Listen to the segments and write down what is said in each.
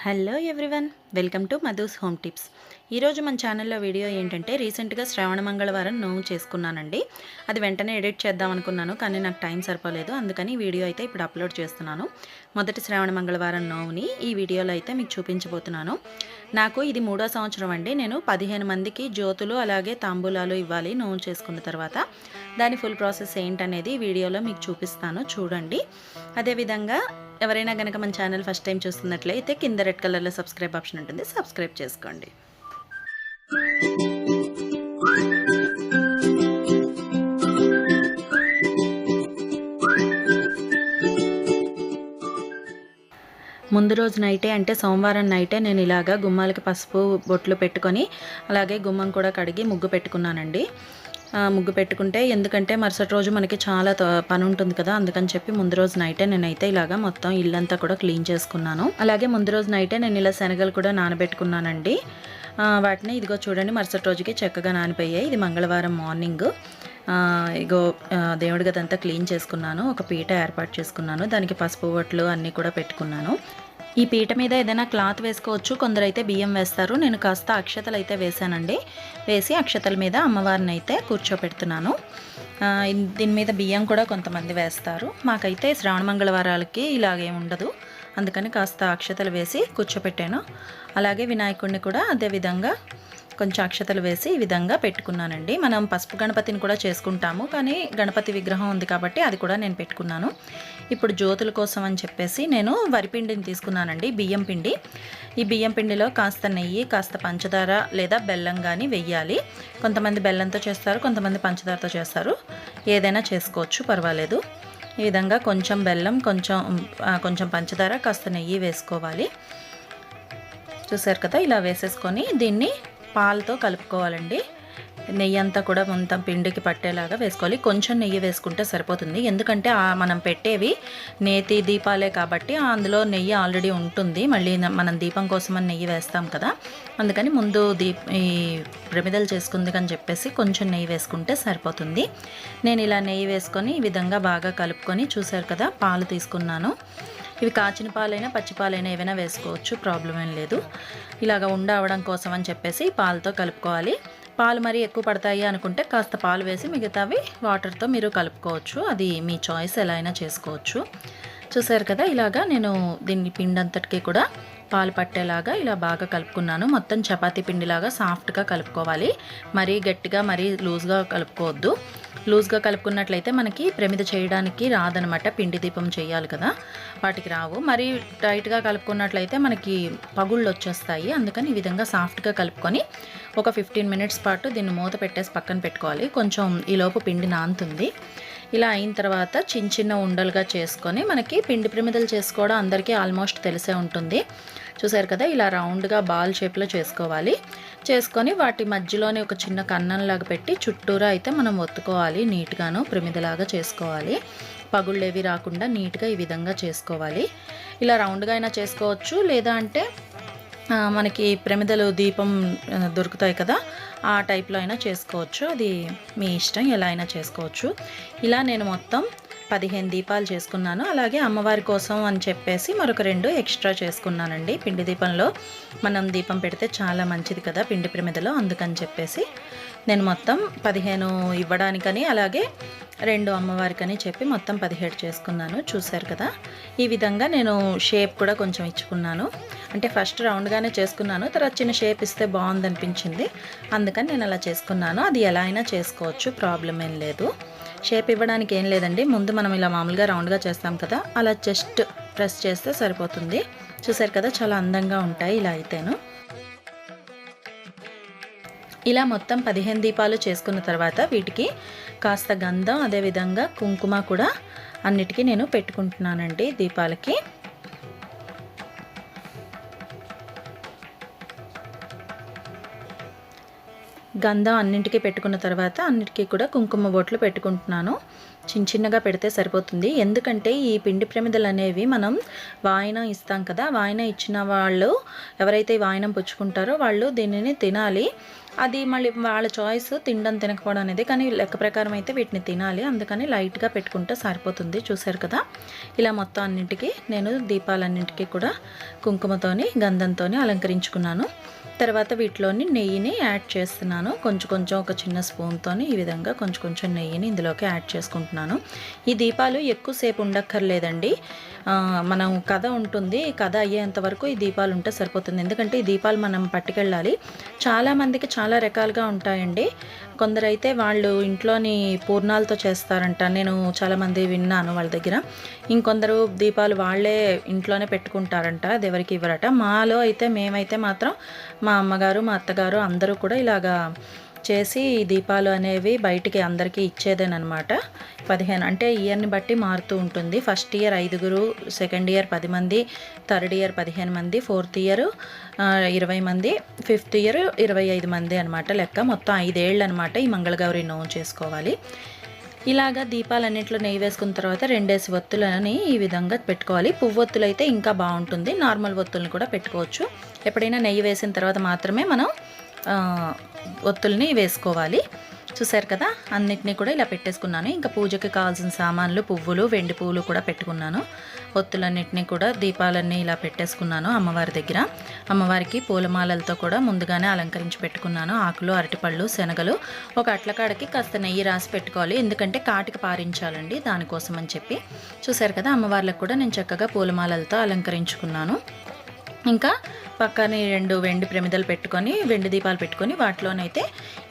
Hello everyone welcome to Madhu's home tips. ఈరోజు మన ఛానల్లో వీడియో ఏంటంటే రీసెంట్గా శ్రావణ మంగళవారం నోవు చేసుకున్నానండి. అది వెంటనే ఎడిట్ చేద్దాం అనుకున్నాను కానీ నాకు టైం సరిపోలేదు అందుకని వీడియో అయితే ఇప్పుడు అప్లోడ్ చేస్తున్నాను. మొదటి శ్రావణ మంగళవారం నోవుని ఈ వీడియోలో అయితే మీకు చూపించబోతున్నాను. నాకు ఇది మూడో సంవత్సరం అండి. నేను పదిహేను మందికి జ్యోతులు అలాగే తాంబూలాలు ఇవ్వాలి నోవు చేసుకున్న తర్వాత. దాని ఫుల్ ప్రాసెస్ ఏంటనేది వీడియోలో మీకు చూపిస్తాను చూడండి. అదేవిధంగా ఎవరైనా కనుక మన ఛానల్ ఫస్ట్ టైం చూస్తున్నట్లయితే కింద రెడ్ కలర్లో సబ్స్క్రైబ్ ఆప్షన్ ఉంటుంది. సబ్స్క్రైబ్ చేసుకోండి. ముందు రోజు నైటే అంటే సోమవారం నైటే నేను ఇలాగా గుమ్మాలకి పసుపు బొట్లు పెట్టుకొని అలాగే గుమ్మం కూడా కడిగి ముగ్గు పెట్టుకున్నానండి. ముగ్గు పెట్టుకుంటే. ఎందుకంటే మరుసటి రోజు మనకి చాలా పని ఉంటుంది కదా. అందుకని చెప్పి ముందు రోజు నైటే నేనైతే ఇలాగా మొత్తం ఇల్లంతా కూడా క్లీన్ చేసుకున్నాను. అలాగే ముందు రోజు నైటే నేను ఇలా శనగలు కూడా నానబెట్టుకున్నానండి. వాటిని ఇదిగో చూడండి మరుసటి రోజుకి చక్కగా నానిపోయాయి. ఇది మంగళవారం మార్నింగ్. ఇగో దేవుడి గదంతా క్లీన్ చేసుకున్నాను. ఒక పీట ఏర్పాటు చేసుకున్నాను. దానికి పసుపు బొట్లు అన్నీ కూడా పెట్టుకున్నాను. ఈ పీట మీద ఏదైనా క్లాత్ వేసుకోవచ్చు. కొందరైతే బియ్యం వేస్తారు. నేను కాస్త అక్షతలు అయితే వేసానండి వేసి అక్షతల మీద అమ్మవారిని అయితే కూర్చోపెడుతున్నాను దీని మీద బియ్యం కూడా కొంతమంది వేస్తారు. మాకైతే శ్రావణ మంగళవారాలకి ఇలాగే ఉండదు. అందుకని కాస్త అక్షతలు వేసి కూర్చోపెట్టాను. అలాగే వినాయకుడిని కూడా అదే విధంగా కొంచెం అక్షతలు వేసి ఈ విధంగా పెట్టుకున్నానండి. మనం పసుపు గణపతిని కూడా చేసుకుంటాము. కానీ గణపతి విగ్రహం ఉంది కాబట్టి అది కూడా నేను పెట్టుకున్నాను. ఇప్పుడు జ్యోతుల కోసం అని చెప్పేసి నేను వరిపిండిని తీసుకున్నానండి బియ్యం పిండి. ఈ బియ్యం పిండిలో కాస్త నెయ్యి కాస్త పంచదార లేదా బెల్లం కానీ వెయ్యాలి కొంతమంది బెల్లంతో చేస్తారు కొంతమంది పంచదారతో చేస్తారు. ఏదైనా చేసుకోవచ్చు పర్వాలేదు. ఈ విధంగా కొంచెం బెల్లం కొంచెం కొంచెం పంచదార కాస్త నెయ్యి వేసుకోవాలి. చూసారు కదా ఇలా వేసేసుకొని దీన్ని పాలతో కలుపుకోవాలండి. నెయ్యి అంతా కూడా మొత్తం పిండికి పట్టేలాగా వేసుకోవాలి. కొంచెం నెయ్యి వేసుకుంటే సరిపోతుంది. ఎందుకంటే ఆ మనం పెట్టేవి నేతి దీపాలే కాబట్టి అందులో నెయ్యి ఆల్రెడీ ఉంటుంది. మళ్ళీ మనం దీపం కోసం అని నెయ్యి వేస్తాం కదా. అందుకని ముందు దీప్ ఈ ప్రమిదలు చేసుకుంది అని చెప్పేసి కొంచెం నెయ్యి వేసుకుంటే సరిపోతుంది. నేను ఇలా నెయ్యి వేసుకొని ఈ విధంగా బాగా కలుపుకొని చూశారు కదా పాలు తీసుకున్నాను. ఇవి కాచిన పాలైనా పచ్చి పాలైనా ఏవైనా వేసుకోవచ్చు. ప్రాబ్లం ఏం లేదు. ఇలాగ ఉండ అవడం కోసం అని చెప్పేసి పాలతో కలుపుకోవాలి. పాలు మరీ ఎక్కువ పడతాయి అనుకుంటే కాస్త పాలు వేసి మిగతావి వాటర్తో మీరు కలుపుకోవచ్చు. అది మీ చాయిస్ ఎలా అయినా చేసుకోవచ్చు. చూసారు కదా ఇలాగా నేను దీన్ని పిండి అంతటికి కూడా పాలు పట్టేలాగా ఇలా బాగా కలుపుకున్నాను. మొత్తం చపాతీ పిండిలాగా సాఫ్ట్గా కలుపుకోవాలి. మరీ గట్టిగా మరీ లూజ్గా కలుపుకోవద్దు. లూజ్గా కలుపుకున్నట్లయితే మనకి ప్రమిద చేయడానికి రాదనమాట పిండి దీపం చేయాలి కదా. వాటికి రావు. మరీ టైట్గా కలుపుకున్నట్లయితే మనకి పగుళ్ళు వచ్చేస్తాయి. అందుకని ఈ విధంగా సాఫ్ట్గా కలుపుకొని ఒక ఫిఫ్టీన్ మినిట్స్ పాటు దీన్ని మూత పెట్టేసి పక్కన పెట్టుకోవాలి. కొంచెం ఈలోపు పిండి నానుతుంది ఇలా అయిన తర్వాత చిన్న చిన్న ఉండలుగా చేసుకొని మనకి పిండి ప్రమిదలు చేసుకోవడం అందరికీ ఆల్మోస్ట్ తెలిసే ఉంటుంది. చూసారు కదా ఇలా రౌండ్గా బాల్ షేప్లో చేసుకోవాలి. చేసుకొని వాటి మధ్యలోనే ఒక చిన్న కన్నంలాగా పెట్టి చుట్టూరా అయితే మనం ఒత్తుకోవాలి నీట్గాను ప్రమిదలాగా చేసుకోవాలి. పగుళ్ళేవి రాకుండా నీట్గా ఈ విధంగా చేసుకోవాలి. ఇలా రౌండ్గా అయినా చేసుకోవచ్చు లేదా అంటే మనకి ప్రమిదలు దీపం దొరుకుతాయి కదా ఆ టైప్లో అయినా చేసుకోవచ్చు. అది మీ ఇష్టం ఎలా అయినా చేసుకోవచ్చు. ఇలా నేను మొత్తం పదిహేను దీపాలు చేసుకున్నాను. అలాగే అమ్మవారి కోసం అని చెప్పేసి మరొక రెండు ఎక్స్ట్రా చేసుకున్నానండి. పిండి దీపంలో మనం దీపం పెడితే చాలా మంచిది కదా పిండి ప్రమిదలో అందుకని చెప్పేసి నేను మొత్తం పదిహేను ఇవ్వడానికని అలాగే రెండు అమ్మవారికని చెప్పి మొత్తం పదిహేడు చేసుకున్నాను. చూశారు కదా? ఈ విధంగా నేను షేప్ కూడా కొంచెం ఇచ్చుకున్నాను. అంటే ఫస్ట్ రౌండ్గానే చేసుకున్నాను. తర్వాత చిన్న షేప్ ఇస్తే బాగుంది అనిపించింది అందుకని నేను అలా చేసుకున్నాను. అది ఎలా అయినా చేసుకోవచ్చు. ప్రాబ్లం ఏం లేదు. షేప్ ఇవ్వడానికి ఏం లేదండి. ముందు మనం ఇలా మామూలుగా రౌండ్గా చేస్తాం కదా? అలా జస్ట్ ప్రెస్ చేస్తే సరిపోతుంది. చూసారు కదా? చాలా అందంగా ఉంటాయి ఇలా అయితేను. ఇలా మొత్తం పదిహేను దీపాలు చేసుకున్న తర్వాత వీటికి కాస్త గంధం అదేవిధంగా కుంకుమ కూడా అన్నిటికీ నేను పెట్టుకుంటున్నానండి దీపాలకి. గంధం అన్నింటికి పెట్టుకున్న తర్వాత అన్నిటికీ కూడా కుంకుమ బొట్లు పెట్టుకుంటున్నాను. చిన్న చిన్నగా పెడితే సరిపోతుంది. ఎందుకంటే ఈ పిండి ప్రమిదలు అనేవి మనం వాయినం ఇస్తాం కదా వాయన ఇచ్చిన వాళ్ళు ఎవరైతే వాయనం పుచ్చుకుంటారో వాళ్ళు దీనిని తినాలి. అది మళ్ళీ వాళ్ళ చాయిస్ తినడం తినకపోవడం అనేది కానీ లెక్క ప్రకారం అయితే వీటిని తినాలి. అందుకని లైట్గా పెట్టుకుంటే సరిపోతుంది. చూసారు కదా? ఇలా మొత్తం అన్నింటికి నేను దీపాలన్నింటికి కూడా కుంకుమతోని గంధంతోని అలంకరించుకున్నాను. తర్వాత వీటిలోని నెయ్యిని యాడ్ చేస్తున్నాను. కొంచెం కొంచెం ఒక చిన్న స్పూన్తోని ఈ విధంగా కొంచెం కొంచెం నెయ్యిని ఇందులోకి యాడ్ చేసుకుంటున్నాను. ఈ దీపాలు ఎక్కువసేపు ఉండక్కర్లేదండి. మనం కథ ఉంటుంది. కథ అయ్యేంత వరకు ఈ దీపాలు ఉంటే సరిపోతుంది. ఎందుకంటే ఈ దీపాలు మనం పట్టుకెళ్ళాలి. చాలామందికి చాలా రకాలుగా ఉంటాయండి. కొందరైతే వాళ్ళు ఇంట్లోని పూర్ణాలతో చేస్తారంట. నేను చాలామంది విన్నాను వాళ్ళ దగ్గర. ఇంకొందరు దీపాలు వాళ్ళే ఇంట్లోనే పెట్టుకుంటారంట. అది ఎవరికి ఇవ్వరట. మాలో అయితే మేమైతే మాత్రం మా అమ్మగారు మా అత్తగారు అందరూ కూడా ఇలాగా చేసి దీపాలు అనేవి బయటికి అందరికీ ఇచ్చేదేనమాట పదిహేను అంటే ఇయర్ని బట్టి మారుతూ ఉంటుంది. ఫస్ట్ ఇయర్ ఐదుగురు సెకండ్ ఇయర్ పది మంది థర్డ్ ఇయర్ పదిహేను మంది ఫోర్త్ ఇయర్ ఇరవై మంది ఫిఫ్త్ ఇయర్ ఇరవై ఐదు మంది అనమాట లెక్క. మొత్తం ఐదేళ్ళు అనమాట ఈ మంగళగౌరి నోము చేసుకోవాలి. ఇలాగా దీపాలన్నింటిలో నెయ్యి వేసుకున్న తర్వాత రెండేసి ఒత్తులని ఈ విధంగా పెట్టుకోవాలి. పువ్వు ఒత్తులు అయితే ఇంకా బాగుంటుంది. నార్మల్ ఒత్తులను కూడా పెట్టుకోవచ్చు. ఎప్పుడైనా నెయ్యి వేసిన తర్వాత మాత్రమే మనం ఒత్తుల్ని వేసుకోవాలి. చూసారు కదా? అన్నిటినీ కూడా ఇలా పెట్టేసుకున్నాను. ఇంకా పూజకి కావాల్సిన సామాన్లు పువ్వులు వెండి పువ్వులు కూడా పెట్టుకున్నాను. ఒత్తులన్నిటినీ కూడా దీపాలన్నీ ఇలా పెట్టేసుకున్నాను అమ్మవారి దగ్గర. అమ్మవారికి పూలమాలలతో కూడా ముందుగానే అలంకరించి పెట్టుకున్నాను. ఆకులు అరటిపళ్ళు శనగలు. ఒక అట్లకాడకి కాస్త నెయ్యి రాసి పెట్టుకోవాలి. ఎందుకంటే కాటికి పారించాలండి దానికోసం అని చెప్పి. చూసారు కదా? అమ్మవార్లకు కూడా నేను చక్కగా పూలమాలలతో అలంకరించుకున్నాను. ఇంకా పక్కనే రెండు వెండి ప్రమిదలు పెట్టుకొని వెండి దీపాలు పెట్టుకొని వాటిలోనైతే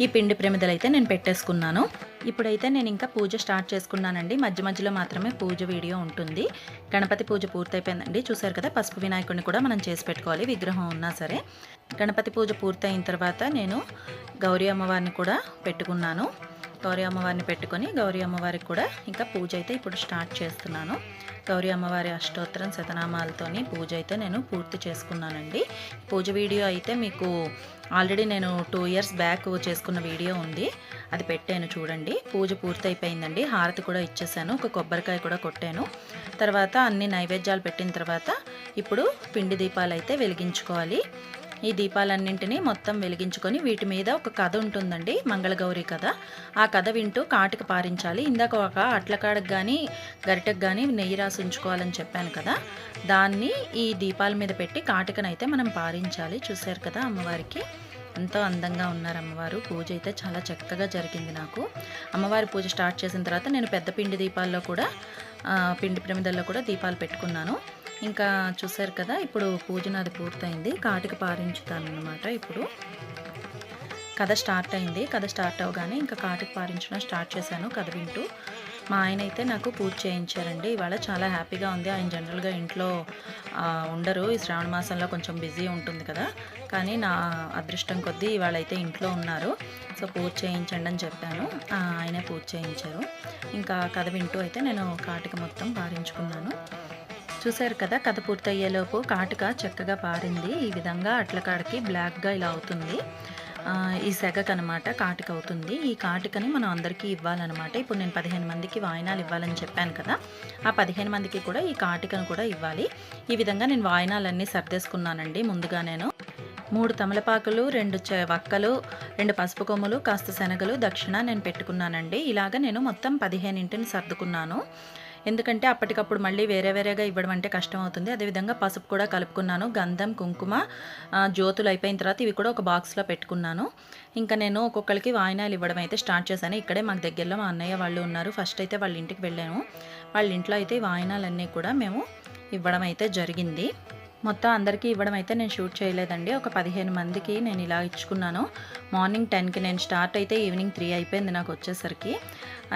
ఈ పిండి ప్రమిదలు అయితే నేను పెట్టేసుకున్నాను. ఇప్పుడైతే నేను ఇంకా పూజ స్టార్ట్ చేసుకున్నానండి. మధ్య మధ్యలో మాత్రమే పూజ వీడియో ఉంటుంది. గణపతి పూజ పూర్తయిపోయిందండి. చూసారు కదా పసుపు వినాయకుడిని కూడా మనం చేసి పెట్టుకోవాలి విగ్రహం ఉన్నా సరే. గణపతి పూజ పూర్తయిన తర్వాత నేను గౌరీ అమ్మవారిని కూడా పెట్టుకున్నాను. గౌరీ అమ్మవారిని పెట్టుకొని గౌరీ అమ్మవారికి కూడా ఇంకా పూజ అయితే ఇప్పుడు స్టార్ట్ చేస్తున్నాను. గౌరీ అమ్మవారి అష్టోత్తరం శతనామాలతోని పూజ అయితే నేను పూర్తి చేసుకున్నానండి. పూజ వీడియో అయితే మీకు ఆల్రెడీ నేను టూ ఇయర్స్ బ్యాక్ చేసుకున్న వీడియో ఉంది. అది పెట్టాను చూడండి. పూజ పూర్తి అయిపోయిందండి. హారతి కూడా ఇచ్చేసాను. ఒక కొబ్బరికాయ కూడా కొట్టాను. తర్వాత అన్ని నైవేద్యాలు పెట్టిన తర్వాత ఇప్పుడు పిండి దీపాలు అయితే వెలిగించుకోవాలి. ఈ దీపాలన్నింటినీ మొత్తం వెలిగించుకొని వీటి మీద ఒక కథ ఉంటుందండి మంగళగౌరి కథ. ఆ కథ వింటూ కాటికి పారించాలి. ఇందాక ఒక అట్లకాడకు కానీ గరిటకు కానీ నెయ్యి రాసి ఉంచుకోవాలని చెప్పాను కదా. దాన్ని ఈ దీపాల మీద పెట్టి కాటికనైతే మనం పారించాలి. చూశారు కదా అమ్మవారికి? ఎంతో అందంగా ఉన్నారు అమ్మవారు. పూజ అయితే చాలా చక్కగా జరిగింది నాకు. అమ్మవారి పూజ స్టార్ట్ చేసిన తర్వాత నేను పెద్ద పిండి దీపాల్లో కూడా పిండి ప్రమిదల్లో కూడా దీపాలు పెట్టుకున్నాను. ఇంకా చూసారు కదా ఇప్పుడు పూజ నాది పూర్తయింది. కాటికి పారించుతాను అనమాట ఇప్పుడు. కథ స్టార్ట్ అయింది. కథ స్టార్ట్ అవగానే ఇంకా కాటికి పారించడం స్టార్ట్ చేశాను కథ వింటూ. మా ఆయన అయితే నాకు పూజ చేయించారండి. ఇవాళ చాలా హ్యాపీగా ఉంది. ఆయన జనరల్గా ఇంట్లో ఉండరు. ఈ శ్రావణ మాసంలో కొంచెం బిజీ ఉంటుంది కదా. కానీ నా అదృష్టం కొద్దీ ఇవాళ అయితే ఇంట్లో ఉన్నారు. సో పూజ చేయించండి అని చెప్పాను. ఆయనే పూజ చేయించారు. ఇంకా కథ వింటూ అయితే నేను కాటిక మొత్తం పారించుకున్నాను. చూశారు కదా కథ పూర్తయ్యేలోపు కాటుక చక్కగా పారింది. ఈ విధంగా అట్ల కాడకి బ్లాక్గా ఇలా అవుతుంది. ఈ సెగకు అనమాట కాటుక అవుతుంది. ఈ కాటుకని మనం అందరికీ ఇవ్వాలన్నమాట. ఇప్పుడు నేను పదిహేను మందికి వాయినాలు ఇవ్వాలని చెప్పాను కదా ఆ పదిహేను మందికి కూడా ఈ కాటుకను కూడా ఇవ్వాలి. ఈ విధంగా నేను వాయినాలన్నీ సర్దేసుకున్నానండి ముందుగా నేను. మూడు తమలపాకులు రెండు వక్కలు రెండు పసుపు కొమ్ములు కాస్త శనగలు దక్షిణ నేను పెట్టుకున్నానండి. ఇలాగ నేను మొత్తం పదిహేను ఇంటిని సర్దుకున్నాను. ఎందుకంటే అప్పటికప్పుడు మళ్ళీ వేరే వేరేగా ఇవ్వడం అంటే కష్టం అవుతుంది అదేవిధంగా పసుపు కూడా కలుపుకున్నాను. గంధం కుంకుమ జ్యోతులు అయిపోయిన తర్వాత ఇవి కూడా ఒక బాక్స్లో పెట్టుకున్నాను. ఇంకా నేను ఒక్కొక్కరికి వాయినాలు ఇవ్వడం అయితే స్టార్ట్ చేశాను. ఇక్కడే మాకు దగ్గరలో మా అన్నయ్య వాళ్ళు ఉన్నారు. ఫస్ట్ అయితే వాళ్ళ ఇంటికి వెళ్ళాను. వాళ్ళ ఇంట్లో అయితే ఈ వాయినాలన్నీ కూడా మేము ఇవ్వడం అయితే జరిగింది. మొత్తం అందరికీ ఇవ్వడం అయితే నేను షూట్ చేయలేదండి. ఒక పదిహేను మందికి నేను ఇలా ఇచ్చుకున్నాను. మార్నింగ్ టెన్కి నేను స్టార్ట్ అయితే ఈవినింగ్ త్రీ అయిపోయింది నాకు వచ్చేసరికి.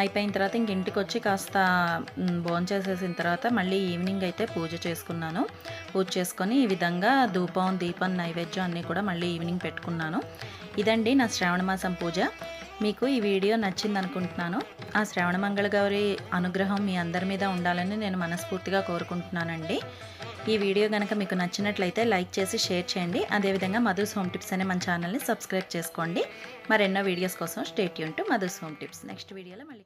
అయిపోయిన తర్వాత ఇంక ఇంటికి వచ్చి కాస్త భోంచేసేసిన తర్వాత మళ్ళీ ఈవినింగ్ అయితే పూజ చేసుకున్నాను. పూజ చేసుకొని ఈ విధంగా ధూపం దీపం నైవేద్యం అన్నీ కూడా మళ్ళీ ఈవినింగ్ పెట్టుకున్నాను. ఇదండి నా శ్రావణ మాసం పూజ. మీకు ఈ వీడియో నచ్చింది అనుకుంటున్నాను ఆ శ్రావణ మంగళ గౌరి అనుగ్రహం మీ అందరి మీద ఉండాలని నేను మనస్ఫూర్తిగా కోరుకుంటున్నానండి. ఈ వీడియో కనుక మీకు నచ్చినట్లయితే లైక్ చేసి షేర్ చేయండి. అదేవిధంగా మధుస్ హోమ్ టిప్స్ అనే మన ఛానల్ని సబ్స్క్రైబ్ చేసుకోండి. మరెన్నో వీడియోస్ కోసం stay Yoon to Madhu's home tips. Next వీడియోలో మళ్ళీ